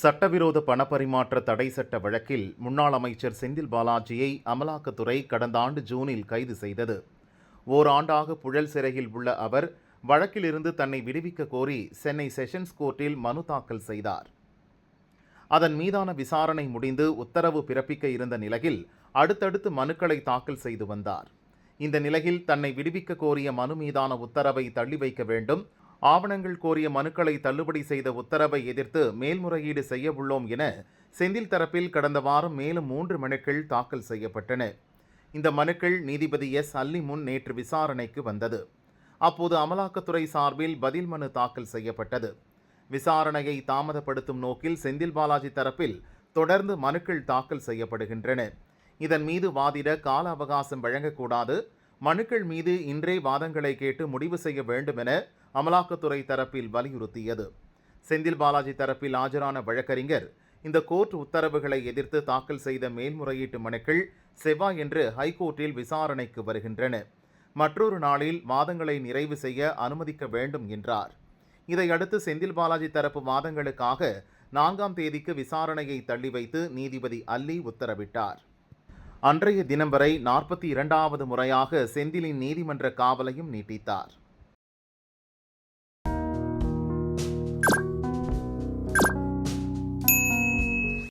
சட்டவிரோத பணப்பரிமாற்ற தடை சட்ட வழக்கில் முன்னாள் அமைச்சர் செந்தில் பாலாஜியை அமலாக்கத்துறை கடந்த ஆண்டு ஜூனில் கைது செய்தது. ஓராண்டாக புழல் சிறையில் உள்ள அவர் வழக்கிலிருந்து தன்னை விடுவிக்க கோரி சென்னை செஷன்ஸ் கோர்ட்டில் மனு தாக்கல் செய்தார். அதன் மீதான விசாரணை முடிந்து உத்தரவு பிறப்பிக்க இருந்த நிலையில் அடுத்தடுத்து மனுக்களை தாக்கல் செய்து வந்தார். இந்த நிலையில் தன்னை விடுவிக்க கோரிய மனு மீதான உத்தரவை தள்ளி வைக்க வேண்டும் ஆவணங்கள் கோரிய மனுக்களை தள்ளுபடி செய்த உத்தரவை எதிர்த்து மேல்முறையீடு செய்ய உள்ளோம் என செந்தில் தரப்பில் கடந்த வாரம் மேலும் மூன்று மனுக்கள் தாக்கல் செய்யப்பட்டன. இந்த மனுக்கள் நீதிபதி எஸ். அல்லி முன் நேற்று விசாரணைக்கு வந்தது. அப்போது அமலாக்கத்துறை சார்பில் பதில் மனு தாக்கல் செய்யப்பட்டது. விசாரணையை தாமதப்படுத்தும் நோக்கில் செந்தில் பாலாஜி தரப்பில் தொடர்ந்து மனுக்கள் தாக்கல் செய்யப்படுகின்றன. இதன் மீது வாதிட கால அவகாசம் வழங்கக்கூடாது. மனுக்கள் மீது இன்றே வாதங்களை கேட்டு முடிவு செய்ய வேண்டும் என அமலாக்கத்துறை தரப்பில் வலியுறுத்தியது. செந்தில் பாலாஜி தரப்பில் ஆஜரான வழக்கறிஞர் இந்த கோர்ட் உத்தரவுகளை எதிர்த்து தாக்கல் செய்த மேல்முறையீட்டு மனுக்கள் செவ்வாயன்று ஹைகோர்ட்டில் விசாரணைக்கு வருகின்றன. மற்றொரு நாளில் வாதங்களை நிறைவு செய்ய அனுமதிக்க வேண்டும் என்றார். இதையடுத்து செந்தில் பாலாஜி தரப்பு வாதங்களுக்காக நான்காம் தேதிக்கு விசாரணையை தள்ளி வைத்து நீதிபதி அல்லி உத்தரவிட்டார். அன்றைய தினம் வரை நாற்பத்தி இரண்டாவது முறையாக செந்திலின் நீதிமன்ற காவலையும் நீட்டித்தார்.